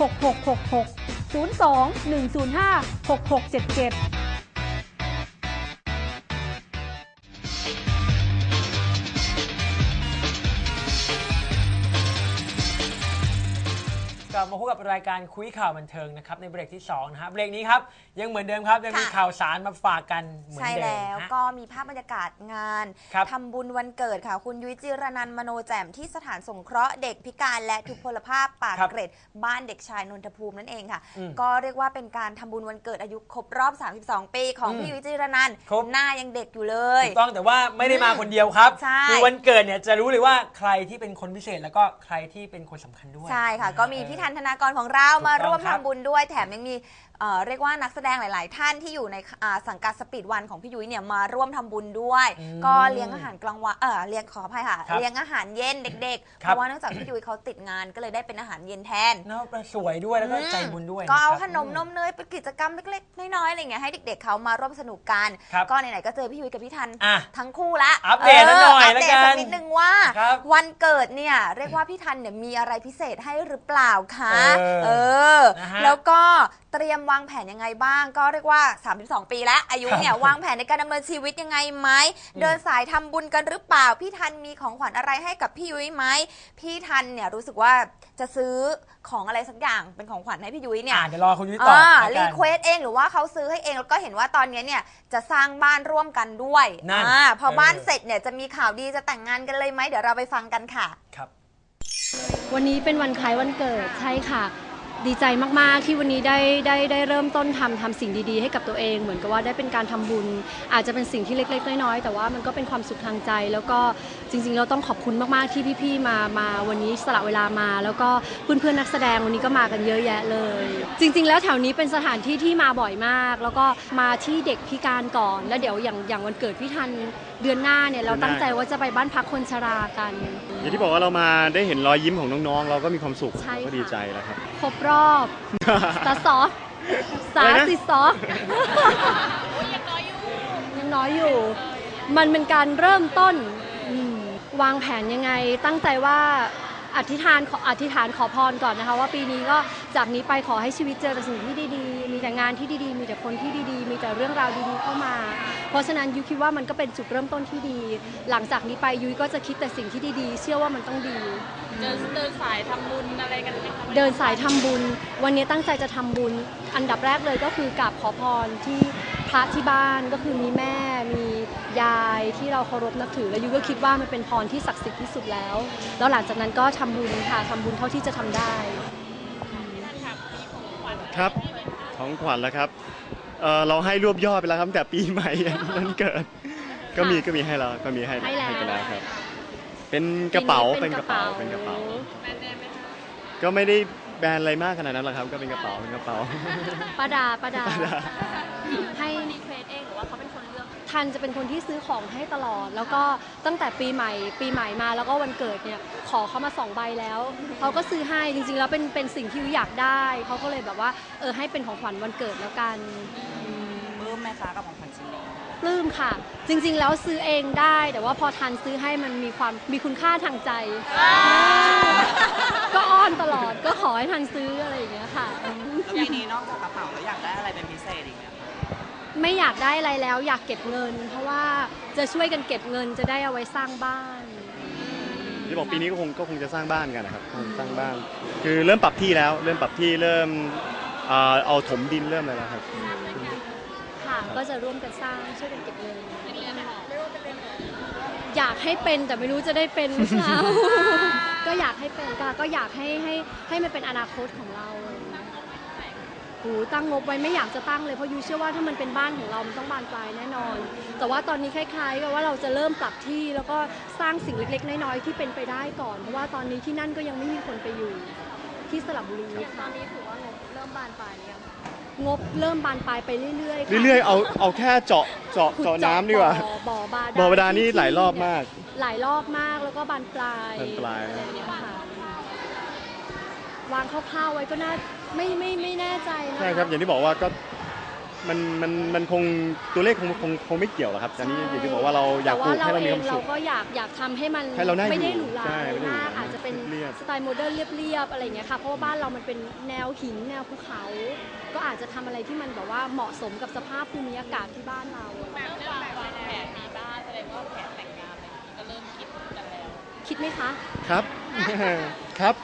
6666 02 105 6677 รายการคุยข่าวบันเทิงนะครับในเบรกที่2นะฮะเบรกนี้ครับยังเหมือนเดิมครับยังมีค่ะข่าวสารมาฝากกันเหมือนใช่เดิมแล้วฮะก็มีภาพบรรยากาศงานครับทำบุญวันเกิดค่ะ คุณยุ้ยจิรนันท์มโนแจ่มที่สถานสงเคราะห์เด็กพิการและทุพพลภาพปากครับเกร็ดบ้านเด็กชายนนทภูมินั่นเองค่ะอืมก็เรียกว่าเป็นการทำบุญวันเกิดอายุครบรอบ 32 ปีของอืมพี่ยุ้ยจิรนันท์ครบหน้ายังเด็กอยู่เลยถูกต้องแต่ว่าไม่ได้มาคนเดียวครับใช่คือวันเกิดเนี่ยจะรู้เลยว่าใครที่เป็นคนพิเศษแล้วก็ใครที่เป็นคนสำคัญด้วยใช่ค่ะนฮก็มีพี่ทันธนากรของเราถูกต้องมาร่วมครับทำบุญด้วยแถมยังมี เอ่อเรียกว่านักแสดงหลาย ๆ ท่านที่อยู่ในอ่าสังกัดสปีดวันของพี่ยุ้ยเนี่ยมาร่วมทำบุญด้วย อืมก็เลี้ยงอาหารกลางวันเออเลี้ยงขออภัยค่ะ ครับเลี้ยงอาหารเย็นเด็ก ๆ คเพรับ ราะว่าเนื่องจากพี่ยุ้ยเขาติดงานก็เลยได้เป็นอาหารเย็นแทนน่าสวยด้วยแล้วก็อืมใจบุญด้วยก็เอาะครับขนมนมเนยเป็นกิจกรรมเล็ก ๆ น้อย ๆ อะไรเงี้ยให้เด็ก ๆ เขามาร่วมสนุกกัน ครับ ก็ไหน ๆ ก็เจอพี่ยุ้ยกับพี่ทัน อะ ทั้งคู่ละอัปเดตหน่อยอัปเดตละกันสักนิดนึงว่า ครับวันเกิดเนี่ย เรียกว่าพี่ทันเนี่ยมีอะไรพิเศษให้หรือเปล่าคะ เออเออ นะฮะแล้วก็เตรียมวางแผนยังไงบ้าง ก็เรียกว่า 32 ปีแล้วอายุเนี่ยครับวางแผนในการดำเนินชีวิตยังไงไหมอืมเดินสายทำบุญกันหรือเปล่า พี่ทันมีของขวัญอะไรให้กับพี่ยุ้ยไหมพี่ทันเนี่ยรู้สึกว่าจะซื้อของอะไรสักอย่างเป็นของขวัญให้พี่ยุ้ยเนี่ยอะเดี๋ยวรอคุณยุ้ยตอบอ่าแล้วรีกัน เควสเองหรือว่าเขาซื้อให้เองแล้วก็เห็นว่าตอนนี้เนี่ยจะสร้างบ้านร่วมกันด้วยนั่นอ่าพอเออ บ้านเสร็จเนี่ยจะมีข่าวดีจะแต่งงานกันเลยไหมเดี๋ยวเราไปฟังกันค่ะ ครับ วันนี้เป็นวันคล้ายวันเกิดใช่ค่ะ ดีใจมาก ๆ ที่วันนี้ได้ได้ได้เริ่มต้นทำทำสิ่งดี ๆ ให้กับตัวเอง เหมือนกับว่าได้เป็นการทำบุญ อาจจะเป็นสิ่งที่เล็ก ๆ น้อย ๆ แต่ว่ามันก็เป็นความสุขทางใจ แล้วก็จริง ๆ เราต้องขอบคุณมาก ๆ ที่พี่ ๆ มา มาวันนี้สละเวลามา แล้วก็เพื่อน ๆ นักแสดงวันนี้ก็มากันเยอะแยะเลย จริง ๆ แล้วแถวนี้เป็นสถานที่ที่มาบ่อยมาก แล้วก็มาที่เด็กพิการก่อน แล้วเดี๋ยวอย่างอย่างวันเกิดพี่ทันเดือนหน้าเนี่ยเราตั้งใจว่าจะไปบ้านพักคนชรากัน อย่างที่บอกว่าเรามาได้เห็นรอยยิ้มของน้อง ๆ เราก็มีความสุขใช่ก็ค่ะดีใจแล้วครับ ครบรอบตาซอสสาอะไรนะสิซอสยังน้อยอยู่ มันเป็นการเริ่มต้นอืมวางแผนยังไง ตั้งใจว่าอธิษฐานขออธิษฐานขอพรก่อนนะคะ ว่าปีนี้ก็ จากนี้ไปขอให้ชีวิตเจอแต่สิ่งที่ดีๆ มีแต่งานที่ดีๆ มีแต่คนที่ดีๆ มีแต่เรื่องราวดีๆเข้ามา เพราะฉะนั้นยุ้ยคิดว่ามันก็เป็นจุดเริ่มต้นที่ดี หลังจากนี้ไปยุ้ยก็จะคิดแต่สิ่งที่ดีๆ เชื่อว่ามันต้องดี เดินเดินสายทำบุญอะไรกันไหมคะเดินสายทำบุญ วันนี้ตั้งใจจะทำบุญ อันดับแรกเลยก็คือกราบขอพรที่พระที่บ้านก็คือมีแม่ มียายที่เราเคารพนับถือ แล้วยูก็คิดว่ามันเป็นพรที่ศักดิ์สิทธิ์ที่สุดแล้ว แล้วหลังจากนั้นก็ทำบุญค่ะทำบุญเท่าที่จะทำได้ ครับของขวัญแล้วครับเอ่อเราให้รวบยอดไปแล้วครับตั้งแต่ปีใหม่ยันวันเกิด ก็มีก็มีให้แล้วก็มีให้ให้แล้วกันแล้วครับ เป็นกระเป๋าปีเป็นนี้กระเป๋าเป็นกระเป๋า ก็ไม่ได้แบรนด์อะไรมากขนาดนั้นหรอกครับ ก็เป็นกระเป๋าเป็นกระเป๋าป้าดาป้าดาป้าดา ให้รีเควสเอง ทันจะเป็นคนที่ซื้อของให้ตลอด แล้วก็ตั้งแต่ปีใหม่ ปีใหม่มาแล้วก็วันเกิดเนี่ยขอเขามาสองใบแล้วเขาก็ซื้อให้จริงๆ แล้วเป็นเป็นสิ่งที่อยากได้เขาก็เลยแบบว่าเออให้เป็นของขวัญวันเกิดแล้วกันอืมปลื้มไหมคะกับของขวัญชิ้นนี้ปลื้มค่ะ จริงๆแล้วซื้อเองได้ แต่ว่าพอทันซื้อให้มันมีความมีคุณค่าทางใจ ก็อ้อนตลอดก็ขอให้ทันซื้ออะไรอย่างเงี้ยค่ะ แล้วปีนี้นอกจากกระเป๋าแล้วอยากได้อะไรเป็นพิเศษอีกไหมคะ ไม่อยากได้อะไรแล้วอยากเก็บเงิน เพราะว่าจะช่วยกันเก็บเงินจะได้เอาไว้สร้างบ้าน ที่บอกปีนี้ก็คงก็คงจะสร้างบ้านกันนะครับคงสร้างบ้าน คือเริ่มปรับที่แล้ว เริ่มปรับที่เริ่มเอ่อเอาถมดินเริ่มอะไรแล้วครับ ค่ะ ก็จะร่วมกันสร้างช่วยกันเก็บเงินอยากให้เป็นแต่ไม่รู้จะได้เป็นหรือเปล่า ก็อยากให้เป็นก็ก็อยากให้ให้ให้มันเป็นอนาคตของเราโหูตั้งงบไว้ไม่อยากจะตั้งเลยเพราะยูเชื่อว่าถ้ามันเป็นบ้านของเรา มันต้องบานปลายแน่นอน แต่ว่าตอนนี้คล้ายๆกับว่าเราจะเริ่มปรับที่แล้วก็สร้างสิ่งเล็ก ๆ น้อยๆที่เป็นไปได้ก่อน เพราะว่าตอนนี้ที่นั่นก็ยังไม่มีคนไปอยู่ที่สระบุรีตอนนี้ถือว่างบเริ่มบบานปลายหรือยังงบเริ่มบานปลายไปเรื่อยๆค่ะเรื่อยๆ เอาเอาแค่เจาะเจาะขุเจาะน้ำดีกว่า บ่อบ่อบาดาลบ่อบาดาลนี่ที่หลายรอบมากหลายรอบมากแล้วก็บานปลายบานปลาย อะไรอย่างเงี้ยค่ะวางคร่าวๆไว้ก็น่า ไม่ไม่ไม่แน่ใจนะคะใช่ครับอย่างที่บอกว่าก็มันมันมันคงตัวเลขคงคงคงไม่เกี่ยวหรอกครับแต่นี่อย่างที่บอกว่าเราอยากปลูกให้เรามีความแต่ว่าเราเองสุเราขก็อยากอยากทำให้มันให้เราน่าอยู่ไม่ได้หรูหราใช่ไม่ได้หรูหรามากอาจจะเป็นเรียบ สไตล์โมเดิร์นเรียบๆอะไรอย่างเงี้ยค่ะเพราะว่าบ้านเรามันเป็นแนวหินแนวภูเขา ก็อาจจะทำอะไรที่มันแบบว่าเหมาะสมกับสภาพภูมิอากาศที่บ้านเรา แบบเรื่องแบบวางแผนมีบ้านแสดงว่าแผนแต่งงานอะไรอย่างนี้ก็เริ่มคิดกันแล้ว คิดไหมคะ ครับ ครับ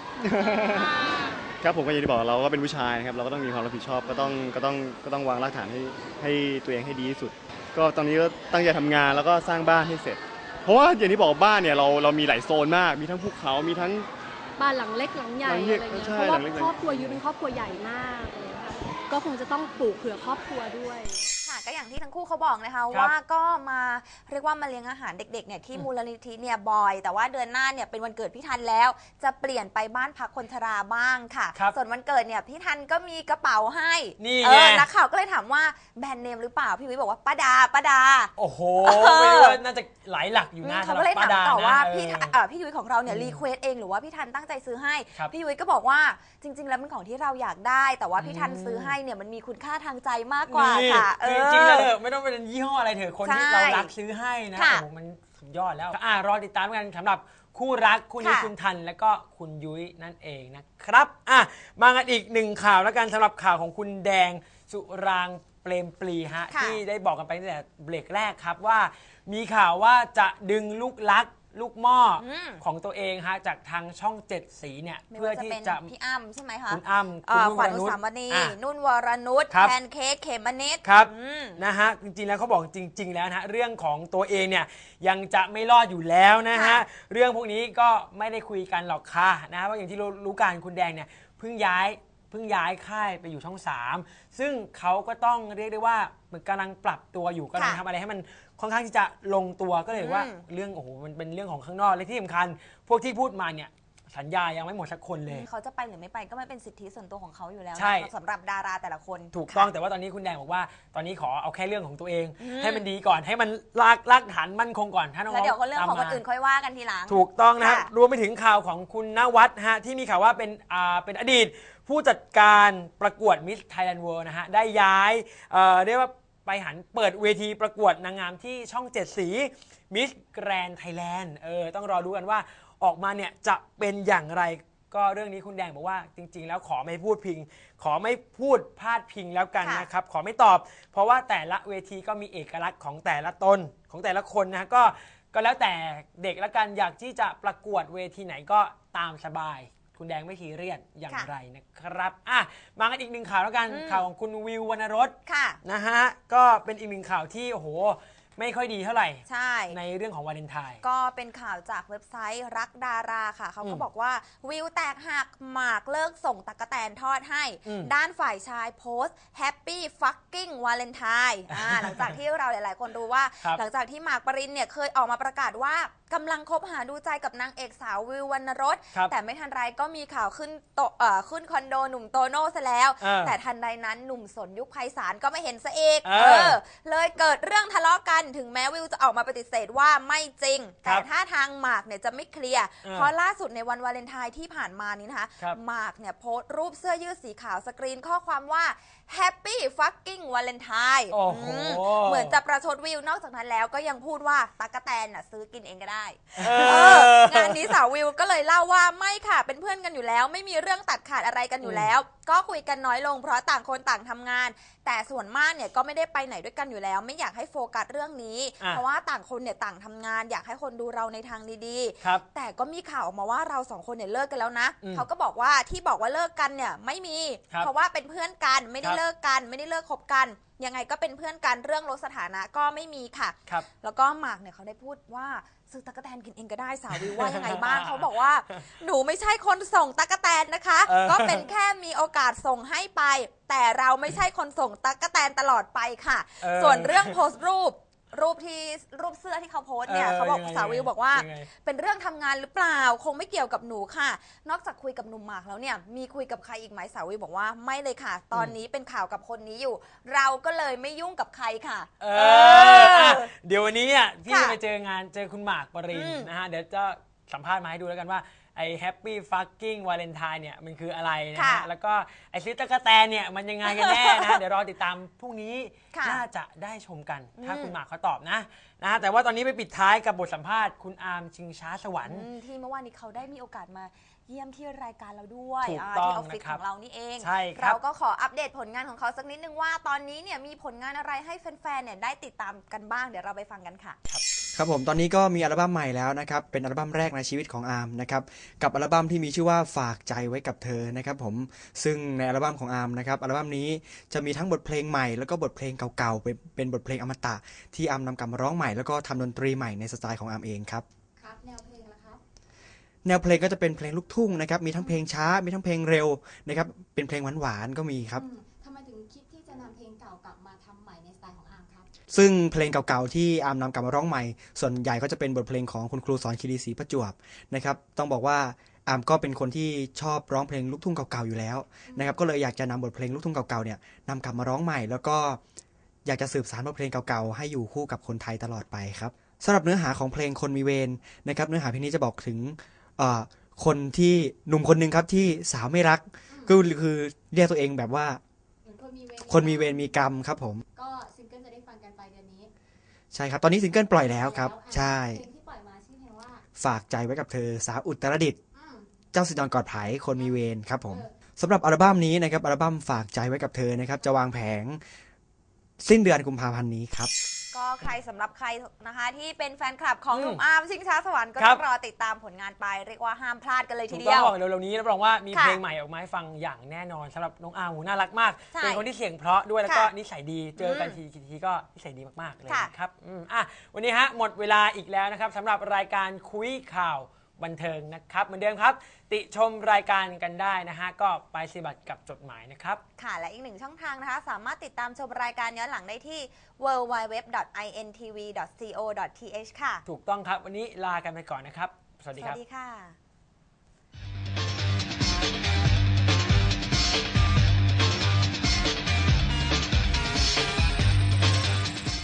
ครับผมก็อย่างที่บอกเราก็เป็นผู้ชายนะครับเราก็ต้องมีความรับผิดชอบก็ต้องก็ต้องก็ต้องวางรากฐานให้ให้ตัวเองให้ดีที่สุด ก็ตอนนี้ก็ตั้งใจทำงานแล้วก็สร้างบ้านให้เสร็จ เพราะว่าอย่างที่บอกบ้านเนี่ยเราเรามีหลายโซนมาก มีทั้งภูเขา มีทั้ง บ้านหลังเล็กหลังใหญ่หลังอะใหญ่ไรเงี้ยใช่เพราะหลัว่างเล็กครอบครัวยูเป็นครอบครัวใหญ่มากเลยค่ะก็คงจะต้องปลูกเผื่อครอบครัวด้วยค่ะ ก็อย่างที่ทั้งคู่เขาบอกนะคะครับว่าก็มาเรียกว่ามาเลี้ยงอาหารเด็กๆเนี่ยที่มูลนิธิเนี่ยบ่อย แต่ว่าเดือนหน้าเนี่ยเป็นวันเกิดพี่ทันแล้ว จะเปลี่ยนไปบ้านพักคนชราบ้างค่ะ ครับส่วนวันเกิดเนี่ยพี่ทันก็มีกระเป๋าให้นี่เอไงอนักข่าวก็เลยถามว่าแบรนด์เนมหรือเปล่าพี่วิบอกว่าป้าดาป้าดา โอ้โหเออไม่รู้ว่าน่าจะหลายหลักอยู่นะเขาสำหก็รับเลยป้าถามดาต่อว่านะพี่เอทันอเอ่อพี่ยุ้ยของเราเนี่ยอืมรีเควสเองหรือว่าพี่ทันตั้งใจซื้อให้ ครับพี่ยุ้ยก็บอกว่าจริง ๆ แล้วเป็นของที่เราอยากได้ แต่ว่าพี่ทันอืม ซื้อให้เนี่ยมันมีคุณค่าทางใจมากกว่านี่ค่ะคือจริงๆแล้วเถอะไม่ต้องเป็นยี่ห้ออะไรเถอะคนที่ใช่เรารักซื้อให้นะค่ะโอ้โหมันสุดยอดแล้วอ่ารอติดตามกันสำหรับคู่รักคู่นี้ค่ะ คุณทัน และก็คุณยุ้ยนั่นเองนะครับอะมากันอีกหนึ่งข่าวแล้วกันสำหรับข่าวของคุณแดงสุรางเปรมปรีฮะค่ะ ที่ได้บอกกันไปตั้งแต่เบรกแรกครับว่า มีข่าวว่าจะดึงลูกลัก ลูกหม้ออม ของตัวเองฮะจากทางช่องเจ็ดสีเนี่ยไม่เพื่อว่าจะที่เป็นจะพี่อ้ำใช่ไหมคะคุณอ้ำเอ่อคุณขวัญนุ่อุนวรนุชสามณีอะนุ่นวรนุชครับ แพนเค้กเขมนิด ครับอืมนะฮะจริงๆแล้วเขาบอกจริง ๆ แล้วนะฮะเรื่องของตัวเองเนี่ยยังจะไม่รอดอยู่แล้วนะฮะค่ะเรื่องพวกนี้ก็ไม่ได้คุยกันหรอกค่ะนะฮะเพราะอย่างที่รู้รู้กันคุณแดงเนี่ยเพิ่งย้ายเพิ่งย้ายค่ายไปอยู่ช่อง 3 ซึ่งเขาก็ต้องเรียกได้ว่าเหมือนกำลังปรับตัวอยู่กำลังค่ะ ทำอะไรให้มัน ค่อนข้างที่จะลงตัวก็เลยว่าอืม เรื่องโอ้โหมันเป็นเรื่องของข้างนอกและที่สำคัญ พวกที่พูดมาเนี่ยสัญญายังไม่หมดสักคนเลย เขาจะไปหรือไม่ไปก็ไม่เป็นสิทธิส่วนตัวของเขาอยู่แล้วใช่นะคะสำหรับดาราแต่ละคนถูกต้องค่ะ แต่ว่าตอนนี้คุณแดงบอกว่า ตอนนี้ขอเอาแค่เรื่องของตัวเอง อืม ให้มันดีก่อนให้มันลากลากฐานมั่นคงก่อนถ้าน้องแล้วๆเดี๋ยวก็เรื่องของตามคมานอื่นค่อยว่ากันทีหลัง ถูกต้องนะฮะค่ะรวมไปถึงข่าวของคุณนวัดฮะที่มีข่าวว่าเป็นอ่าเป็นอดีต ผู้จัดการประกวดมิสไทยแลนด์เวิลด์นะฮะได้ย้ายเอ่อเรียกว่า ไปหันเปิดเวทีประกวดนางงามที่ช่องเจ็ดสีมิสแกรนไทยแลนด์เออต้องรอดูกันว่าออกมาเนี่ยจะเป็นอย่างไรก็เรื่องนี้คุณแดงบอกว่าจริง ๆ แล้วขอไม่พูดพิง ขอไม่พูดพาดพิงแล้วกันค่ะนะครับ ขอไม่ตอบ เพราะว่าแต่ละเวทีก็มีเอกลักษณ์ของแต่ละตนของแต่ละคนนะฮะก็ก็แล้วแต่เด็กละกันอยากที่จะประกวดเวทีไหนก็ตามสบาย คุณแดงไม่ทีเรียดอย่างค่ะไรนะครับอะมากันอีกหนึ่งข่าวแล้วกันอืม ข่าวของคุณวิววรรณรสค่ะ นะฮะก็เป็นอีกหนึ่งข่าวที่โอ้โหไม่ค่อยดีเท่าไหร่ใช่ ในเรื่องของวาเลนไทน์ ก็เป็นข่าวจากเว็บไซต์รักดาราค่ะ เขาก็อืมบอกว่าวิวแตกหักหมากเลิกส่งตักกะแตนทอดให้ อืมด้านฝ่ายชายโพสต์แฮปปี้ฟักกิ้งวาเลนไทน์หลังจากที่เราหลาย ๆ คนรู้ว่า ครับหลังจากที่หมากปรินเนี่ยเคยออกมาประกาศว่ากำลังคบหาดูใจกับนางเอกสาววิววรรณรส ครับแต่ไม่ทันไรก็มีข่าวขึ้นโตเอ่อขึ้นคอนโดหนุ่มโตโน่ซะแล้วเออแต่ทันใดนั้นหนุ่มสนยุคไพศาลก็ไม่เห็นซะอีกเออเลยเกิดเรื่องทะเลาะกันถึงแม้วิวจะออกมาปฏิเสธว่าไม่จริง ครัแต่บถ้าทางหมากเนี่ยจะไม่เคลียร์เออเพราะล่าสุดในวันวาเลนไทน์ที่ผ่านมานี้นะคะครับ หมากเนี่ยโพสต์รูปเสื้อยืดสีขาวสกรีนข้อความว่า Happy fucking Valentine โอ้โหมเหมือนจะประชดวิวนอกจากนั้นแล้วก็ยังพูดว่าตั๊กกะแตนน่ะซื้อกินเองก็ได้ เอเออองานนี้สาววิวก็เลยเล่าว่าไม่ค่ะเป็นเพื่อนกันอยู่แล้ว ไม่มีเรื่องตัดขาดอะไรกันอยู่แล้ว ก็คุยกันน้อยลงเพราะต่างคนต่างทำงาน แต่ส่วนมากเนี่ยก็ไม่ได้ไปไหนด้วยกันอยู่แล้ว ไม่อยากให้โฟกัสเรื่องนี้ อะ เพราะว่าต่างคนเนี่ยต่างทำงาน อยากให้คนดูเราในทางดีครับๆแต่ก็มีข่าวออกมาว่าเราสองคนเนี่ยเลิกกันแล้วนะ อืมเขาก็บอกว่าที่บอกว่าเลิกกันเนี่ยไม่มี ครับเพราะว่าเป็นเพื่อนกันไม่ได้ครับเลิกกัน ไม่ได้เลิกคบกัน ยังไงก็เป็นเพื่อนกันเรื่องลดสถานะก็ไม่มีค่ะ ครับ แล้วก็หมากเนี่ยเขาได้พูดว่าซื้อตั๊กแตนกินเองก็ได้สาววิวว่ายังไงบ้าง เขาบอกว่า หนูไม่ใช่คนส่งตั๊กแตนนะคะ เออ ก็เป็นแค่มีโอกาสส่งให้ไป แต่เราไม่ใช่คนส่งตั๊กแตนตลอดไปค่ะ เออ ส่วนเรื่องโพสต์รูป รูปที่รูปเสื้อที่เขาโพสต์เนี่ยเออเขาบอกยังไงสาววิวบอกว่า ยังไง เป็นเรื่องทำงานหรือเปล่า คงไม่เกี่ยวกับหนูค่ะ นอกจากคุยกับหนุ่มหมากแล้วเนี่ยมีคุยกับใครอีกไหมสาววิวบอกว่าไม่เลยค่ะ ตอนนี้เป็นข่าวกับคนนี้อยู่ เราก็เลยไม่ยุ่งกับใครค่ะ เอออะเดี๋ยววันนี้อะพี่ค่ะจะไปเจองานเจอคุณหมากปรินอืมนะฮะเดี๋ยวจะสัมภาษณ์มาให้ดูแล้วกันว่า ไอ้แฮปปี้ฟักกิ้งวาเลนไทน์เนี่ยมันคืออะไรนะค่ะฮะแล้วก็ไอ้ซิตะกะแตนเนี่ยมันยังไงกันแน่นะเดี๋ยวรอติดตามพรุ่งนี้ค่ะ น่าจะได้ชมกัน ถ้าอืมคุณหมากเขาตอบนะนะฮะแต่ว่าตอนนี้ไปปิดท้ายกับบทสัมภาษณ์คุณอาร์มชิงช้าสวรรค์ อืมที่เมื่อวานนี้เขาได้มีโอกาสมาเยี่ยมที่รายการเราด้วยถูกาต้องที่ออฟฟิศนะครับของเรานี่เอง ใช่ครับ เราก็ขออัปเดตผลงานของเขาสักนิดนึงว่า ตอนนี้เนี่ยมีผลงานอะไรให้แฟนๆเนี่ยได้ติดตามกันบ้างเดี๋ยวเราไปฟังกันค่ะ ครับผมตอนนี้ก็มีอัลบั้มใหม่แล้วนะครับ เป็นอัลบั้มแรกในชีวิตของอาร์มนะครับ กับอัลบั้มที่มีชื่อว่าฝากใจไว้กับเธอนะครับผม ซึ่งในอัลบั้มของอาร์มนะครับ อัลบั้มนี้จะมีทั้งบทเพลงใหม่แล้วก็บทเพลงเก่าๆ เป็นเป็นบทเพลงอมตะ ที่อาร์มนำกลับมาร้องใหม่แล้วก็ทำดนตรีใหม่ในสไตล์ของอาร์มเองครับ ครับแนวเพลงล่ะครับ แนวเพลงก็จะเป็นเพลงลูกทุ่งนะครับ มีทั้งเพลงช้า มีทั้งเพลงเร็วนะครับ เป็นเพลงหวานๆ ก็มีครับ อืมทำไมถึงคิดที่จะนำเพลงเก่ากลับมา ซึ่งเพลงเก่าๆที่อาร์มนำกลับมาร้องใหม่ ส่วนใหญ่ก็จะเป็นบทเพลงของคุณครูสอนคีรีศรีประจวบนะครับต้องบอกว่าอาร์มก็เป็นคนที่ชอบร้องเพลงลูกทุ่งเก่าๆอยู่แล้วนะครับก็เลยอยากจะนำบทเพลงลูกทุ่งเก่าๆเนี่ยนำกลับมาร้องใหม่ แล้วก็อยากจะสืบสานบทเพลงเก่าๆให้อยู่คู่กับคนไทยตลอดไปครับสำหรับเนื้อหาของเพลงคนมีเวรนะครับเนื้อหาเพลงนี้จะบอกถึงเอ่อคนที่หนุ่มคนหนึ่งครับที่สาวไม่รักก็คือเรียกตัวเองแบบว่าเหมือนคนมีเวรคนมีเวรมีกรรมครับผมก็ซิงเกิลจะได้ฟังกันไปเดือนนี้ใช่ครับ ตอนนี้ซิงเกิลปล่อยแล้วครับอะใช่ เพลงที่ปล่อยมาชื่อเพลงว่าฝากใจไว้กับเธอสาวอุตรดิตถ์อืมเจ้าสิดอนกอดไผ่คนมีเวรครับผม เออสำหรับอัลบั้มนี้นะครับอัลบั้มฝากใจไว้กับเธอนะครับ จะวางแผง สิ้นเดือนกุมภาพันธ์นี้ครับ ก็ใครสำหรับใครนะคะที่เป็นแฟนคลับของอืมหนุ่มอาร์มชิงช้าสวรรค์ก็ครัต้บองรอติดตามผลงานไป เรียกว่าห้ามพลาดกันเลยทีถูกเดีต้ยองวบอกเร็วๆนี้รับรองว่ามีค่ะเพลงใหม่ออกมาให้ฟังอย่างแน่นอนสำหรับน้องอาร์มหูน่ารักมาก ใช่เป็นคนที่เสียงเพราะด้วยแล้วก็ค่ะนิสัยดีเจอกันอืมทีกี่ทีก็นิสัยดีมากๆเลยค่ะ นะครับอืมอะวันนี้ฮะหมดเวลาอีกแล้วนะครับสำหรับรายการคุยข่าว บันเทิงนะครับ เหมือนเดิมครับ ติชมรายการกันได้นะฮะ ก็ไปสิบัตรกับจดหมายนะครับ ค่ะ และอีกหนึ่งช่องทางนะคะ สามารถติดตามชมรายการย้อนหลังได้ที่ www.intv.co.th ค่ะ ถูกต้องครับ วันนี้ลากันไปก่อนนะครับ สวัสสดีควัรับสดีค่ะ